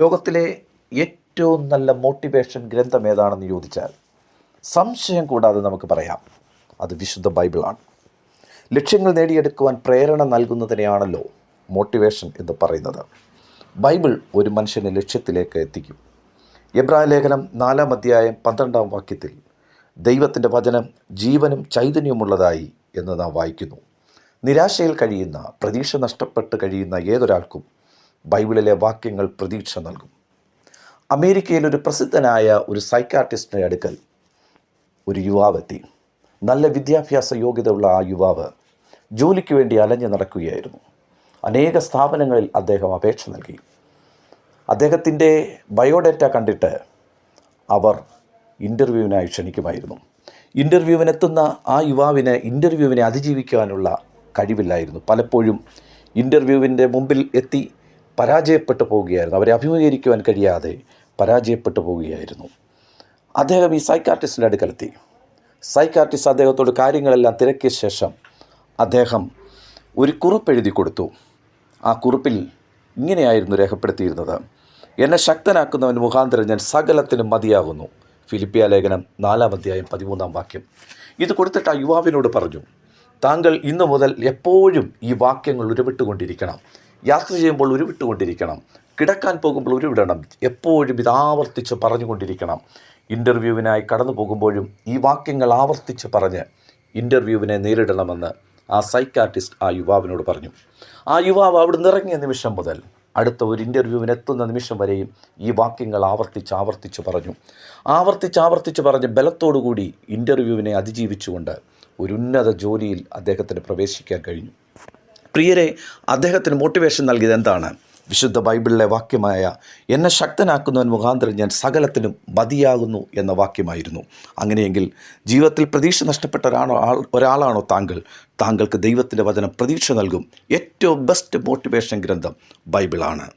ലോകത്തിലെ ഏറ്റവും നല്ല മോട്ടിവേഷൻ ഗ്രന്ഥം ഏതാണെന്ന് ചോദിച്ചാൽ സംശയം കൂടാതെ നമുക്ക് പറയാം. അത് വിശുദ്ധ ബൈബിളാണ്. ലക്ഷ്യങ്ങൾ നേടിയെടുക്കുവാൻ പ്രേരണ നൽകുന്നതിനെയാണല്ലോ മോട്ടിവേഷൻ എന്ന് പറയുന്നത്. ബൈബിൾ ഒരു മനുഷ്യനെ ലക്ഷ്യത്തിലേക്ക് എത്തിക്കും. എബ്രാഹിം ലേഖനം നാലാം അധ്യായം പന്ത്രണ്ടാം വാക്യത്തിൽ ദൈവത്തിന്റെ വചനം ജീവനും ചൈതന്യമുള്ളതായി എന്ന് നാം വായിക്കുന്നു. നിരാശയിൽ കഴിയുന്ന പ്രതീക്ഷ നഷ്ടപ്പെട്ട് കഴിയുന്ന ഏതൊരാൾക്കും ബൈബിളിലെ വാക്യങ്ങൾ പ്രതീക്ഷ നൽകും. അമേരിക്കയിൽ ഒരു പ്രസിദ്ധനായ ഒരു സൈക്കാട്രിസ്റ്റിന്റെ അടുക്കൽ ഒരു യുവാവെത്തി. നല്ല വിദ്യാഭ്യാസ യോഗ്യതയുള്ള ആ യുവാവ് ജോലിക്ക് വേണ്ടി അലഞ്ഞു നടക്കുകയായിരുന്നു. അനേക സ്ഥാപനങ്ങളിൽ അദ്ദേഹം അപേക്ഷ നൽകി. അദ്ദേഹത്തിന്റെ ബയോഡേറ്റ കണ്ടിട്ട് അവർ ഇന്റർവ്യൂവിനായി ക്ഷണിക്കുമായിരുന്നു. ഇന്റർവ്യൂവിനെത്തുന്ന ആ യുവാവിന് ഇന്റർവ്യൂവിനെ അതിജീവിക്കുവാനുള്ള കഴിവില്ലായിരുന്നു. പലപ്പോഴും ഇന്റർവ്യൂവിന്റെ മുമ്പിൽ എത്തി പരാജയപ്പെട്ടു പോവുകയായിരുന്നു. അവരെ അഭിമുഖീകരിക്കുവാൻ കഴിയാതെ പരാജയപ്പെട്ടു പോവുകയായിരുന്നു. അദ്ദേഹം ഈ സൈക്കാർട്ടിസ്റ്റിന്റെ അടുക്കലെത്തി സൈക്കാർട്ടിസ്റ്റ് അദ്ദേഹത്തോട് കാര്യങ്ങളെല്ലാം തിരക്കിയ ശേഷം അദ്ദേഹം ഒരു കുറിപ്പ് എഴുതി കൊടുത്തു. ആ കുറിപ്പിൽ ഇങ്ങനെയായിരുന്നു രേഖപ്പെടുത്തിയിരുന്നത്. എന്നെ ശക്തനാക്കുന്നവൻ മുഖാന്തരം ഞാൻ സകലത്തിനും മതിയാകുന്നു. ഫിലിപ്പിയ ലേഖനം നാലാം അധ്യായം പതിമൂന്നാം വാക്യം. ഇത് കൊടുത്തിട്ട് ആ യുവാവിനോട് പറഞ്ഞു താങ്കൾ ഇന്നു മുതൽ എപ്പോഴും ഈ വാക്യങ്ങൾ ഉരുവിട്ടുകൊണ്ടിരിക്കണം. യാത്ര ചെയ്യുമ്പോൾ ഉരുവിട്ടുകൊണ്ടിരിക്കണം. കിടക്കാൻ പോകുമ്പോൾ ഉരുവിടണം. എപ്പോഴും ഇത് ആവർത്തിച്ച് പറഞ്ഞുകൊണ്ടിരിക്കണം. ഇന്റർവ്യൂവിനായി കടന്നു പോകുമ്പോഴും ഈ വാക്യങ്ങൾ ആവർത്തിച്ച് പറഞ്ഞ് ഇന്റർവ്യൂവിനെ നേരിടണമെന്ന് ആ സൈക്കാർട്ടിസ്റ്റ് ആ യുവാവിനോട് പറഞ്ഞു. ആ യുവാവ് അവിടെ നിറങ്ങിയ നിമിഷം മുതൽ അടുത്ത ഒരു ഇന്റർവ്യൂവിന് എത്തുന്ന നിമിഷം വരെയും ഈ വാക്യങ്ങൾ ആവർത്തിച്ച് ആവർത്തിച്ച് പറഞ്ഞു. ആവർത്തിച്ച് ആവർത്തിച്ച് പറഞ്ഞ് ബലത്തോടുകൂടി ഇന്റർവ്യൂവിനെ അതിജീവിച്ചുകൊണ്ട് ഒരു ഉന്നത ജോലിയിൽ അദ്ദേഹത്തിന് പ്രവേശിക്കാൻ കഴിഞ്ഞു. പ്രിയരെ അദ്ദേഹത്തിന് മോട്ടിവേഷൻ നൽകിയത് എന്താണ്? വിശുദ്ധ ബൈബിളിലെ വാക്യമായ എന്നെ ശക്തനാക്കുന്നവൻ മുഖാന്തരം ഞാൻ സകലത്തിനും മതിയാകുന്നു എന്ന വാക്യമായിരുന്നു. അങ്ങനെയെങ്കിൽ ജീവിതത്തിൽ പ്രതീക്ഷ നഷ്ടപ്പെട്ട ഒരാളോ ആൾ ഒരാളാണോ താങ്കൾ? താങ്കൾക്ക് ദൈവത്തിന്റെ വചനം പ്രതീക്ഷ നൽകും. ഏറ്റവും ബെസ്റ്റ് മോട്ടിവേഷൻ ഗ്രന്ഥം ബൈബിളാണ്.